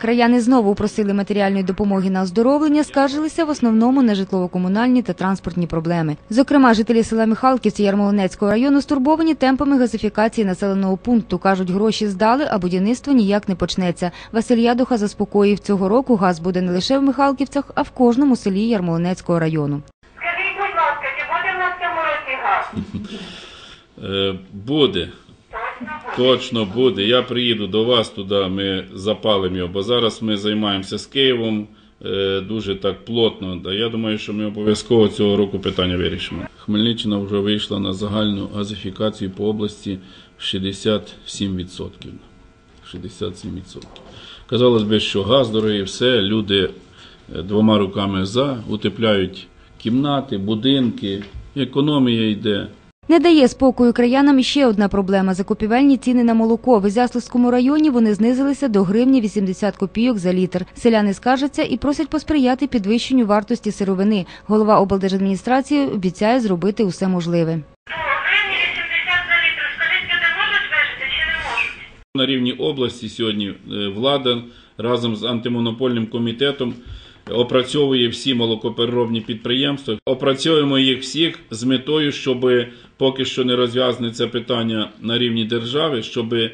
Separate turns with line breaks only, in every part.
Краяни знову просили матеріальної допомоги на оздоровлення, скаржилися в основному на житлово-комунальні та транспортні проблеми. Зокрема, жителі села Михалківці Ярмолинецького району стурбовані темпами газифікації населеного пункту. Кажуть, гроші здали, а будівництво ніяк не почнеться. Василь Ядуха заспокоїв, цього року газ буде не лише в Михалківцях, а в кожному селі Ярмолинецького району.
Скажіть, будь ласка, чи буде в нас цьому році газ?
Е, Буде,
Точно буде.
Я приїду до вас туди, ми запалимо його, бо зараз ми займаємося з Києвом е, дуже так плотно. Я думаю, що ми обов'язково цього року питання вирішимо. Хмельниччина вже вийшла на загальну газифікацію по області 67%. 67%. Казалось би, що газ дорогий, все, люди е, двома руками за, утепляють кімнати, будинки, економія йде.
Не дає спокою краянам іще одна проблема – закупівельні ціни на молоко. В Ізяславському районі вони знизилися до гривні 80 копійок за літр. Селяни скаржаться і просять посприяти підвищенню вартості сировини. Голова облдержадміністрації обіцяє зробити усе можливе.
Гривні 80 за літр. Скажіть, люди можуть вижити чи не можуть?
На рівні області сьогодні е, влада разом з антимонопольним комітетом опрацьовує всі молокопереробні підприємства. Опрацьовуємо їх всіх з метою, щоб поки що не розв'язане це питання на рівні держави, щоб е,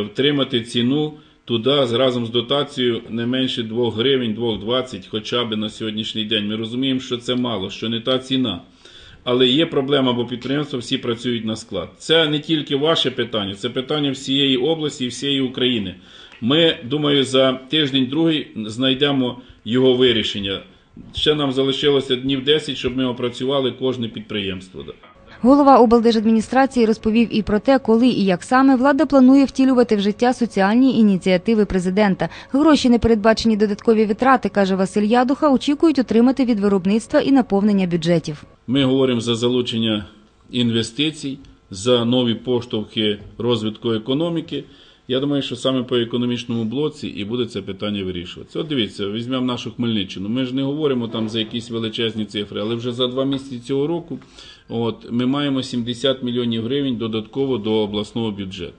втримати ціну туди разом з дотацією не менше 2 гривень, 2,20 хоча б на сьогоднішній день. Ми розуміємо, що це мало, що не та ціна. Але є проблема, бо підприємства всі працюють на склад. Це не тільки ваше питання, це питання всієї області і всієї України. Ми, думаю, за тиждень-другий знайдемо його вирішення. Ще нам залишилося днів 10, щоб ми опрацювали кожне підприємство.
Голова облдержадміністрації розповів і про те, коли і як саме влада планує втілювати в життя соціальні ініціативи президента. Гроші, не передбачені додаткові витрати, каже Василь Ядуха, очікують отримати від виробництва і наповнення бюджетів.
Ми говоримо за залучення інвестицій, за нові поштовхи розвитку економіки. Я думаю, що саме по економічному блоці і буде це питання вирішуватися. От дивіться, візьмемо нашу Хмельниччину. Ми ж не говоримо там за якісь величезні цифри, але вже за два місяці цього року от, ми маємо 70 мільйонів гривень додатково до обласного бюджету.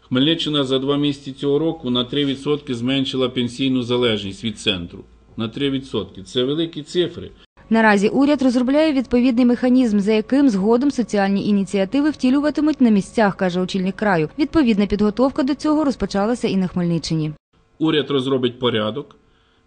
Хмельниччина за два місяці цього року на 3% зменшила пенсійну залежність від центру. На 3%. Це великі цифри.
Наразі уряд розробляє відповідний механізм, за яким згодом соціальні ініціативи втілюватимуть на місцях, каже очільник краю. Відповідна підготовка до цього розпочалася і на Хмельниччині.
Уряд розробить порядок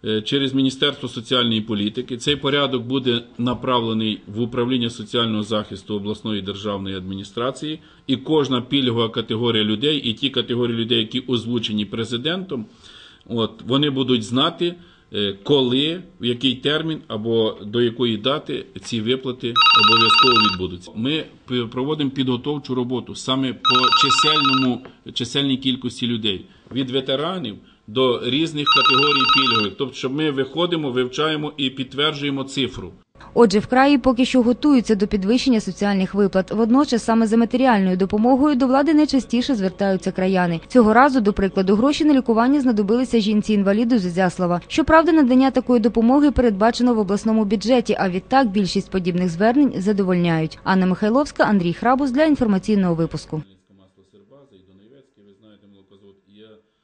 е, через Міністерство соціальної політики. Цей порядок буде направлений в управління соціального захисту обласної державної адміністрації, і кожна пільгова категорія людей, і ті категорії людей, які озвучені президентом, от вони будуть знати, коли, в який термін або до якої дати ці виплати обов'язково відбудуться. Ми проводимо підготовчу роботу саме по чисельному чисельній кількості людей від ветеранів до різних категорій пільгових. Тобто, щоб ми виходимо, вивчаємо і підтверджуємо цифру.
Отже, в краї поки що готуються до підвищення соціальних виплат. Водночас саме за матеріальною допомогою до влади найчастіше звертаються краяни. Цього разу, до прикладу, гроші на лікування знадобилися жінці-інваліду з Ізяслава. Щоправда, надання такої допомоги передбачено в обласному бюджеті. А відтак більшість подібних звернень задовольняють. Анна Михайловська, Андрій Храбус для інформаційного випуску.